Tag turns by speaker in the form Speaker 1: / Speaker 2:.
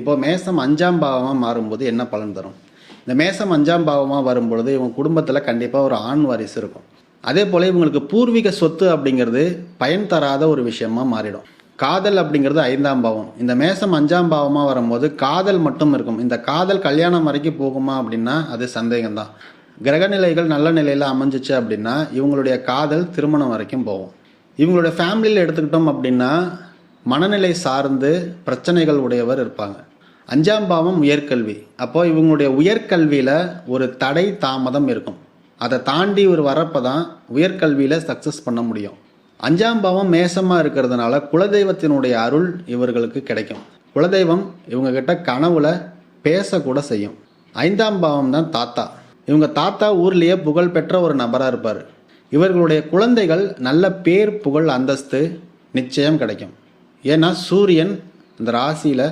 Speaker 1: இப்போ மேசம் அஞ்சாம் பாவமாக மாறும்போது என்ன பலன் தரும்? இந்த மேசம் அஞ்சாம் பாவமாக வரும்பொழுது இவங்க குடும்பத்தில் கண்டிப்பாக ஒரு ஆண் வாரிசு இருக்கும். அதே போல் இவங்களுக்கு பூர்வீக சொத்து அப்படிங்கிறது பயன் தராத ஒரு விஷயமா மாறிடும். காதல் அப்படிங்கிறது ஐந்தாம் பாவம். இந்த மேசம் அஞ்சாம் பாவமாக வரும்போது காதல் மட்டும் இருக்கும். இந்த காதல் கல்யாணம் வரைக்கும் போகுமா அப்படின்னா அது சந்தேகம்தான். கிரகநிலைகள் நல்ல நிலையில் அமைஞ்சிச்சு அப்படின்னா இவங்களுடைய காதல் திருமணம் வரைக்கும் போகும். இவங்களுடைய ஃபேமிலியில் எடுத்துக்கிட்டோம் அப்படின்னா மனநிலை சார்ந்து பிரச்சனைகள் உடையவர் இருப்பாங்க. அஞ்சாம் பாவம் உயர்கல்வி. அப்போது இவங்களுடைய உயர்கல்வியில் ஒரு தடை தாமதம் இருக்கும். அதை தாண்டி ஒரு வரப்போ தான் உயர்கல்வியில் சக்ஸஸ் பண்ண முடியும். அஞ்சாம் பாவம் மேசமாக இருக்கிறதுனால குலதெய்வத்தினுடைய அருள் இவர்களுக்கு கிடைக்கும். குலதெய்வம் இவங்கக்கிட்ட கனவுல பேசக்கூட செய்யும். ஐந்தாம் பாவம் தான் தாத்தா. இவங்க தாத்தா ஊர்லேயே புகழ்பெற்ற ஒரு நபராக இருப்பார். இவர்களுடைய குழந்தைகள் நல்ல பேர் புகழ் அந்தஸ்து நிச்சயம் கிடைக்கும். ஏன்னா சூரியன் இந்த ராசியில்